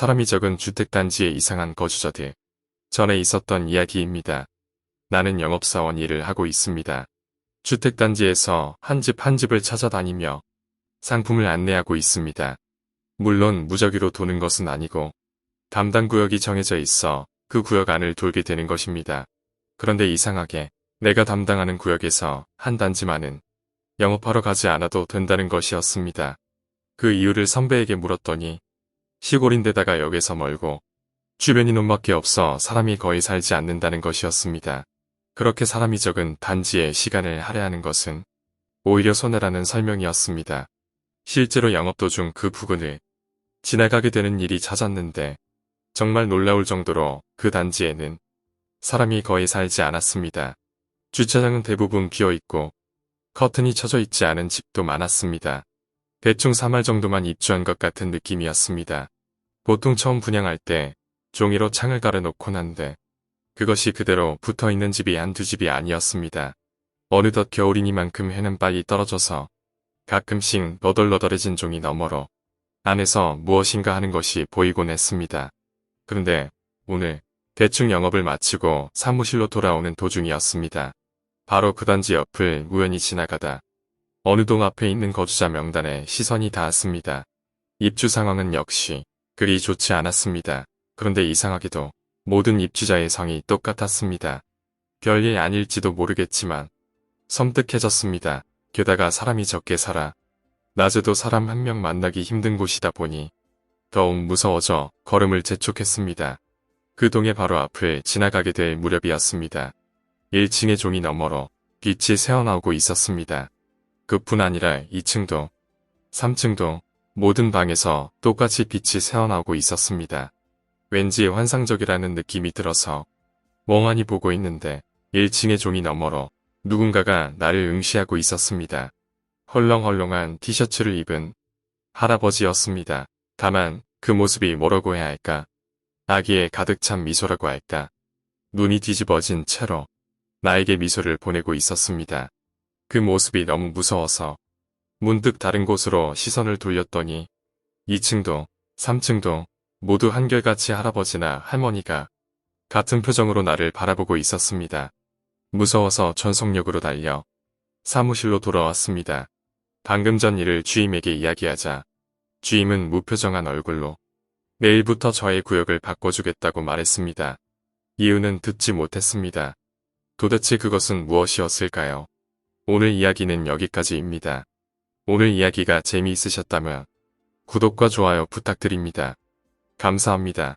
사람이 적은 주택단지의 이상한 거주자들. 전에 있었던 이야기입니다. 나는 영업사원 일을 하고 있습니다. 주택단지에서 한집한 집을 찾아다니며 상품을 안내하고 있습니다. 물론 무작위로 도는 것은 아니고 담당 구역이 정해져 있어 그 구역 안을 돌게 되는 것입니다. 그런데 이상하게 내가 담당하는 구역에서 한 단지만은 영업하러 가지 않아도 된다는 것이었습니다. 그 이유를 선배에게 물었더니 시골인데다가 역에서 멀고 주변 인원밖에 없어 사람이 거의 살지 않는다는 것이었습니다. 그렇게 사람이 적은 단지에 시간을 할애하는 것은 오히려 손해라는 설명이었습니다. 실제로 영업 도중 그 부근을 지나가게 되는 일이 잦았는데 정말 놀라울 정도로 그 단지에는 사람이 거의 살지 않았습니다. 주차장은 대부분 비어있고 커튼이 쳐져 있지 않은 집도 많았습니다. 대충 3할 정도만 입주한 것 같은 느낌이었습니다. 보통 처음 분양할 때 종이로 창을 가려놓곤 한데 그것이 그대로 붙어있는 집이 한두 집이 아니었습니다. 어느덧 겨울이니만큼 해는 빨리 떨어져서 가끔씩 너덜너덜해진 종이 너머로 안에서 무엇인가 하는 것이 보이곤 했습니다. 그런데 오늘 대충 영업을 마치고 사무실로 돌아오는 도중이었습니다. 바로 그 단지 옆을 우연히 지나가다 어느 동 앞에 있는 거주자 명단에 시선이 닿았습니다. 입주 상황은 역시 그리 좋지 않았습니다. 그런데 이상하게도 모든 입주자의 성이 똑같았습니다. 별일 아닐지도 모르겠지만 섬뜩해졌습니다. 게다가 사람이 적게 살아 낮에도 사람 한 명 만나기 힘든 곳이다 보니 더욱 무서워져 걸음을 재촉했습니다. 그 동의 바로 앞을 지나가게 될 무렵이었습니다. 1층의 종이 너머로 빛이 새어나오고 있었습니다. 그뿐 아니라 2층도 3층도 모든 방에서 똑같이 빛이 새어나오고 있었습니다. 왠지 환상적이라는 느낌이 들어서 멍하니 보고 있는데 1층의 종이 너머로 누군가가 나를 응시하고 있었습니다. 헐렁헐렁한 티셔츠를 입은 할아버지였습니다. 다만 그 모습이 뭐라고 해야 할까? 아기에 가득 찬 미소라고 할까? 눈이 뒤집어진 채로 나에게 미소를 보내고 있었습니다. 그 모습이 너무 무서워서 문득 다른 곳으로 시선을 돌렸더니 2층도 3층도 모두 한결같이 할아버지나 할머니가 같은 표정으로 나를 바라보고 있었습니다. 무서워서 전속력으로 달려 사무실로 돌아왔습니다. 방금 전 일을 주임에게 이야기하자 주임은 무표정한 얼굴로 내일부터 저의 구역을 바꿔주겠다고 말했습니다. 이유는 듣지 못했습니다. 도대체 그것은 무엇이었을까요? 오늘 이야기는 여기까지입니다. 오늘 이야기가 재미있으셨다면 구독과 좋아요 부탁드립니다. 감사합니다.